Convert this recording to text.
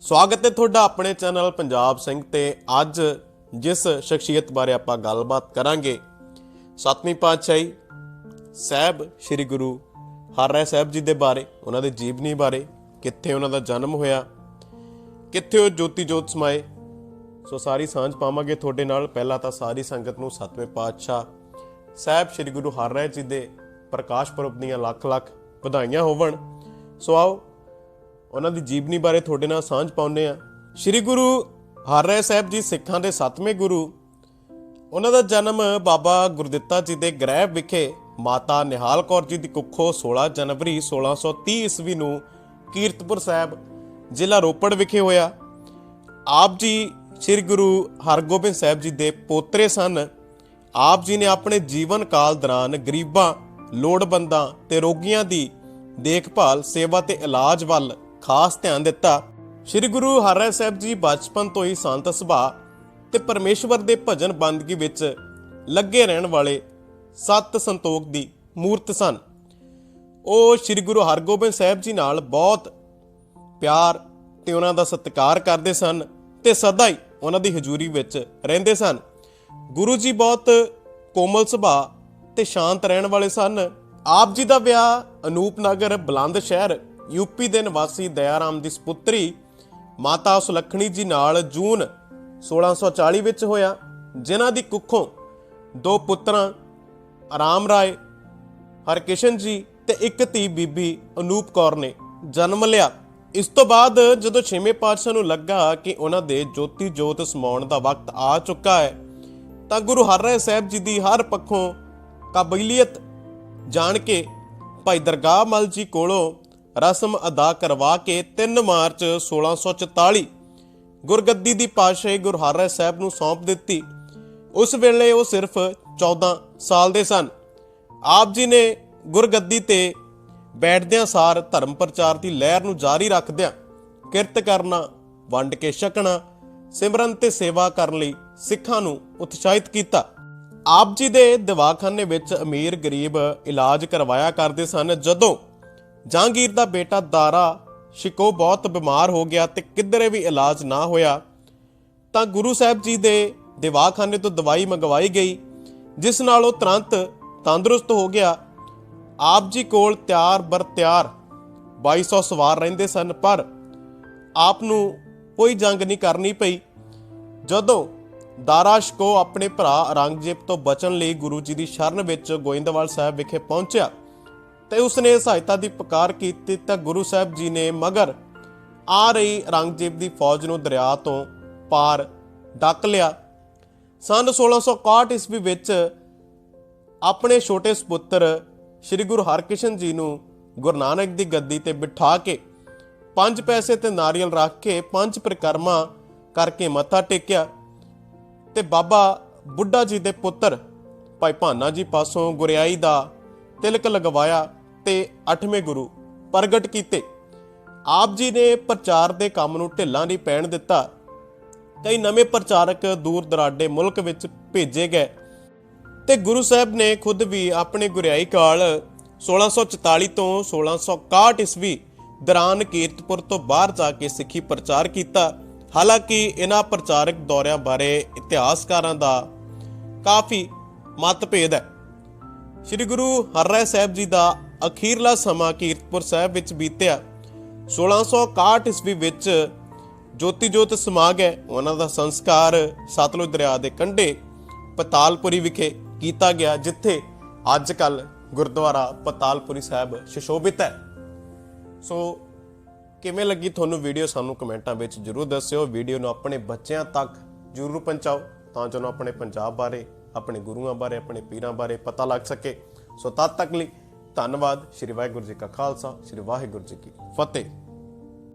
ਸਵਾਗਤ ਹੈ ਤੁਹਾਡਾ ਆਪਣੇ ਚੈਨਲ ਪੰਜਾਬ ਸਿੰਘ ਤੇ। ਅੱਜ ਜਿਸ ਸ਼ਖਸੀਅਤ ਬਾਰੇ ਆਪਾਂ ਗੱਲਬਾਤ ਕਰਾਂਗੇ, ਸਤਵੀਂ ਪਾਤਸ਼ਾਹੀ ਸਾਹਿਬ ਸ੍ਰੀ ਗੁਰੂ ਹਰਿ ਸਾਹਿਬ ਜੀ ਦੇ ਬਾਰੇ, ਉਹਨਾਂ ਦੇ ਜੀਵਨੀ ਬਾਰੇ, ਕਿੱਥੇ ਉਹਨਾਂ ਦਾ ਜਨਮ ਹੋਇਆ, ਕਿੱਥੇ ਉਹ ਜੋਤੀ ਜੋਤ ਸਮਾਏ। ਸੋ ਸਾਰੀ ਸਾਂਝ ਪਾਵਾਂਗੇ ਤੁਹਾਡੇ ਨਾਲ। ਪਹਿਲਾਂ ਤਾਂ ਸਾਰੀ ਸੰਗਤ ਨੂੰ ਸਤਵੇਂ ਪਾਤਸ਼ਾਹ ਸਾਹਿਬ ਸ੍ਰੀ ਗੁਰੂ ਹਰਿ ਜੀ ਦੇ ਪ੍ਰਕਾਸ਼ ਪੁਰਬ ਦੀਆਂ ਲੱਖ ਲੱਖ ਵਧਾਈਆਂ ਹੋਵਣ। ਸੋ ਆਓ ਉਹਨਾਂ ਦੀ ਜੀਵਨੀ ਬਾਰੇ ਤੁਹਾਡੇ ਨਾਲ ਸਾਂਝ ਪਾਉਂਦੇ ਆ ਸ੍ਰੀ ਗੁਰੂ ਹਰਿ ਸਾਹਿਬ ਜੀ, ਸਿੱਖਾਂ ਦੇ ਸੱਤਵੇਂ ਗੁਰੂ। ਉਹਨਾਂ ਦਾ ਜਨਮ ਬਾਬਾ ਗੁਰਦਿੱਤਾ ਜੀ ਦੇ ਗ੍ਰਹਿ ਵਿਖੇ ਮਾਤਾ ਨਿਹਾਲ ਕੌਰ ਜੀ ਦੀ ਕੁੱਖੋਂ 16 ਜਨਵਰੀ 1630 ਈਸਵੀ ਨੂੰ ਕੀਰਤਪੁਰ ਸਾਹਿਬ ਜ਼ਿਲ੍ਹਾ ਰੋਪੜ ਵਿਖੇ ਹੋਇਆ। ਆਪ ਜੀ ਸ੍ਰੀ ਗੁਰੂ ਹਰਗੋਬਿੰਦ ਸਾਹਿਬ ਜੀ ਦੇ ਪੋਤਰੇ ਸਨ। ਆਪ ਜੀ ਨੇ ਆਪਣੇ ਜੀਵਨ ਕਾਲ ਦੌਰਾਨ ਗਰੀਬਾਂ, ਲੋੜਵੰਦਾਂ ਤੇ ਰੋਗੀਆਂ ਦੀ ਦੇਖਭਾਲ, ਸੇਵਾ ਤੇ ਇਲਾਜ ਵੱਲ ਖਾਸ ਧਿਆਨ ਦਿੱਤਾ। ਸ੍ਰੀ ਗੁਰੂ ਹਰਿ ਸਾਹਿਬ ਜੀ ਬਚਪਨ ਤੋਂ ਹੀ ਸੰਤ ਸੁਭਾਅ ਤੇ ਪਰਮੇਸ਼ਵਰ ਦੇ ਭਜਨ ਬੰਦਗੀ ਵਿੱਚ ਲੱਗੇ ਰਹਿਣ ਵਾਲੇ ਸਤ ਸੰਤੋਖ ਦੀ ਮੂਰਤ ਸਨ। ਉਹ ਸ੍ਰੀ ਗੁਰੂ ਹਰਗੋਬਿੰਦ ਸਾਹਿਬ ਜੀ ਨਾਲ ਬਹੁਤ ਪਿਆਰ ਤੇ ਉਹਨਾਂ ਦਾ ਸਤਿਕਾਰ ਕਰਦੇ ਸਨ ਤੇ ਸਦਾ ਹੀ ਉਹਨਾਂ ਦੀ ਹਜ਼ੂਰੀ ਵਿੱਚ ਰਹਿੰਦੇ ਸਨ। ਗੁਰੂ ਜੀ ਬਹੁਤ ਕੋਮਲ ਸੁਭਾਅ ਤੇ ਸ਼ਾਂਤ ਰਹਿਣ ਵਾਲੇ ਸਨ। ਆਪ ਜੀ ਦਾ ਵਿਆਹ ਅਨੂਪਨਗਰ ਬਲੰਦ ਸ਼ਹਿਰ ਯੂਪੀ ਦੇ ਨਿਵਾਸੀ ਦਇਆਰਾਮ ਦੀ ਸੁਪੁੱਤਰੀ ਮਾਤਾ ਸੁਲੱਖਣੀ ਜੀ ਨਾਲ ਜੂਨ 1640 ਵਿੱਚ ਹੋਇਆ, ਜਿਨ੍ਹਾਂ ਦੀ ਕੁੱਖੋਂ ਦੋ ਪੁੱਤਰਾਂ ਆਰਾਮ ਰਾਏ, ਹਰਕਿਸ਼ਨ ਜੀ ਤੇ ਇੱਕ ਧੀ ਬੀਬੀ ਅਨੂਪ ਕੌਰ ਨੇ ਜਨਮ ਲਿਆ। ਇਸ ਤੋਂ ਬਾਅਦ ਜਦੋਂ ਛੇਵੇਂ ਪਾਤਸ਼ਾਹ ਨੂੰ ਲੱਗਾ ਕਿ ਉਹਨਾਂ ਦੇ ਜੋਤੀ ਜੋਤ ਸਮਾਉਣ ਦਾ ਵਕਤ ਆ ਚੁੱਕਾ ਹੈ, ਤਾਂ ਗੁਰੂ ਹਰਿ ਸਾਹਿਬ ਜੀ ਦੀ ਹਰ ਪੱਖੋਂ ਕਾਬਲੀਅਤ ਜਾਣ ਕੇ ਭਾਈ ਦਰਗਾਹ ਮਲ ਜੀ ਕੋਲੋਂ ਰਸਮ ਅਦਾ ਕਰਵਾ ਕੇ 3 ਮਾਰਚ 1644 ਗੁਰਗੱਦੀ ਦੀ ਪਾਤਸ਼ਾਹੀ ਗੁਰੂ ਹਰਿ ਸਾਹਿਬ ਨੂੰ ਸੌਂਪ ਦਿੱਤੀ। ਉਸ ਵੇਲੇ ਉਹ ਸਿਰਫ 14 ਸਾਲ ਦੇ ਸਨ। ਆਪ ਜੀ ਨੇ ਗੁਰਗੱਦੀ ਤੇ ਬੈਠਦਿਆਂ ਸਾਰ ਧਰਮ ਪ੍ਰਚਾਰ ਦੀ ਲਹਿਰ ਨੂੰ ਜਾਰੀ ਰੱਖਦਿਆਂ ਕਿਰਤ ਕਰਨਾ, ਵੰਡ ਕੇ ਛਕਣਾ, ਸਿਮਰਨ ਤੇ ਸੇਵਾ ਕਰਨ ਲਈ ਸਿੱਖਾਂ ਨੂੰ ਉਤਸ਼ਾਹਿਤ ਕੀਤਾ। ਆਪ ਜੀ ਦੇ ਦਵਾਖਾਨੇ ਵਿੱਚ ਅਮੀਰ ਗਰੀਬ ਇਲਾਜ ਕਰਵਾਇਆ ਕਰਦੇ ਸਨ। ਜਦੋਂ ਜਹਾਂਗੀਰ ਦਾ ਬੇਟਾ ਦਾਰਾ ਸ਼ਿਕੋ ਬਹੁਤ ਬਿਮਾਰ ਹੋ ਗਿਆ ਤੇ ਕਿਧਰੇ ਵੀ ਇਲਾਜ ਨਾ ਹੋਇਆ, ਤਾਂ ਗੁਰੂ ਸਾਹਿਬ ਜੀ ਦੇ ਦਵਾਖਾਨੇ ਤੋਂ ਦਵਾਈ ਮੰਗਵਾਈ ਗਈ, ਜਿਸ ਨਾਲ ਉਹ ਤੁਰੰਤ ਤੰਦਰੁਸਤ ਹੋ ਗਿਆ। ਆਪ ਜੀ ਕੋਲ ਤਿਆਰ ਬਰ ਤਿਆਰ 2200 ਸਵਾਰ ਰਹਿੰਦੇ ਸਨ, ਪਰ ਆਪ ਨੂੰ ਕੋਈ ਜੰਗ ਨਹੀਂ ਕਰਨੀ ਪਈ। ਜਦੋਂ ਦਾਰਾਸ਼ ਕੋ ਆਪਣੇ ਭਰਾ ਔਰੰਗਜ਼ੇਬ ਤੋਂ ਬਚਣ ਲਈ ਗੁਰੂ ਜੀ ਦੀ ਸ਼ਰਨ ਵਿੱਚ ਗੋਇੰਦਵਾਲ ਸਾਹਿਬ ਵਿਖੇ ਪਹੁੰਚਿਆ ਤੇ ਉਸਨੇ ਸਹਾਇਤਾ ਦੀ ਪੁਕਾਰ ਕੀਤੀ ਤਾਂ ਗੁਰੂ ਸਾਹਿਬ ਜੀ ਨੇ ਮਗਰ ਆ ਰਹੀ ਔਰੰਗਜ਼ੇਬ ਦੀ ਫੌਜ ਨੂੰ ਦਰਿਆ ਤੋਂ ਪਾਰ ਡੱਕ ਲਿਆ। ਸੰਨ 1661 ਈਸਵੀ ਵਿੱਚ ਆਪਣੇ ਛੋਟੇ ਸੁਪੁੱਤਰ ਸ੍ਰੀ ਗੁਰੂ ਹਰਕ੍ਰਿਸ਼ਨ ਜੀ ਨੂੰ ਗੁਰੂ ਨਾਨਕ ਦੀ ਗੱਦੀ ਤੇ ਬਿਠਾ ਕੇ ਪੰਜ ਪੈਸੇ ਤੇ ਨਾਰੀਅਲ ਰੱਖ ਕੇ ਪੰਜ ਪ੍ਰਕਰਮਾ ਕਰਕੇ ਮੱਥਾ ਟੇਕਿਆ ਤੇ ਬਾਬਾ ਬੁੱਢਾ ਜੀ ਦੇ ਪੁੱਤਰ ਭਾਈ ਭਾਨਾ ਜੀ ਪਾਸੋਂ ਗੁਰਿਆਈ ਦਾ ਤਿਲਕ ਲਗਵਾਇਆ। ਤੇ ਅੱਠਵੇਂ ਗੁਰੂ ਪ੍ਰਗਟ ਕੀਤੇ। ਆਪ ਜੀ ਨੇ ਪ੍ਰਚਾਰ ਦੇ ਕੰਮ ਨੂੰ ਢਿੱਲਾ ਨਹੀਂ ਪੈਣ ਦਿੱਤਾ। ਕਈ ਨਵੇਂ ਪ੍ਰਚਾਰਕ ਦੂਰ ਦਰਾਡੇ ਮੁਲਕ ਵਿੱਚ ਭੇਜੇ ਗਏ। ਤੇ ਗੁਰੂ ਸਾਹਿਬ ਨੇ ਖੁਦ ਵੀ ਆਪਣੇ ਗੁਰਿਆਈ ਕਾਲ 1644 ਤੋਂ 1661 ਈਸਵੀ ਦੌਰਾਨ ਕੀਰਤਪੁਰ ਤੋਂ ਬਾਹਰ ਜਾ ਕੇ ਸਿੱਖੀ ਪ੍ਰਚਾਰ ਕੀਤਾ। ਹਾਲਾਂਕਿ ਇਹਨਾਂ ਪ੍ਰਚਾਰਕ ਦੌਰਿਆਂ ਬਾਰੇ ਇਤਿਹਾਸਕਾਰਾਂ ਦਾ ਕਾਫੀ ਮਤਭੇਦ ਹੈ। ਸ੍ਰੀ ਗੁਰੂ ਹਰਿ ਸਾਹਿਬ ਜੀ ਦਾ ਅਖੀਰਲਾ ਸਮਾਂ ਕੀਰਤਪੁਰ ਸਾਹਿਬ ਵਿੱਚ ਬੀਤਿਆ। 1661 ਈਸਵੀ ਵਿੱਚ ਜੋਤੀ ਜੋਤ ਸਮਾ ਗਏ। ਉਹਨਾਂ ਦਾ ਸੰਸਕਾਰ ਸਤਲੁਜ ਦਰਿਆ ਦੇ ਕੰਢੇ ਪਤਾਲਪੁਰੀ ਵਿਖੇ ਕੀਤਾ ਗਿਆ, ਜਿੱਥੇ ਅੱਜ ਕੱਲ ਗੁਰਦੁਆਰਾ ਪਤਾਲਪੁਰੀ ਸਾਹਿਬ ਸ਼ਿਸ਼ੋਭਿਤ ਹੈ। ਸੋ ਕਿਵੇਂ ਲੱਗੀ ਤੁਹਾਨੂੰ ਵੀਡੀਓ? ਸਾਨੂੰ ਕਮੈਂਟਾਂ ਵਿੱਚ ਜਰੂਰ ਦੱਸਿਓ। ਵੀਡੀਓ ਨੂੰ ਆਪਣੇ ਬੱਚਿਆਂ ਤੱਕ ਜਰੂਰ ਪਹੁੰਚਾਓ, ਤਾਂ ਜੋ ਉਹਨਾਂ ਆਪਣੇ ਪੰਜਾਬ ਬਾਰੇ, ਆਪਣੇ ਗੁਰੂਆਂ ਬਾਰੇ, ਆਪਣੇ ਪੀਰਾਂ ਬਾਰੇ ਪਤਾ ਲੱਗ ਸਕੇ। ਸੋ ਤਦ ਤੱਕ ਲਈ ਧੰਨਵਾਦ। ਸ਼੍ਰੀ ਵਾਹਿਗੁਰੂ ਜੀ ਕਾ ਖਾਲਸਾ ਸ਼੍ਰੀ ਵਾਹਿਗੁਰੂ ਜੀ ਕੀ ਫਤਿਹ।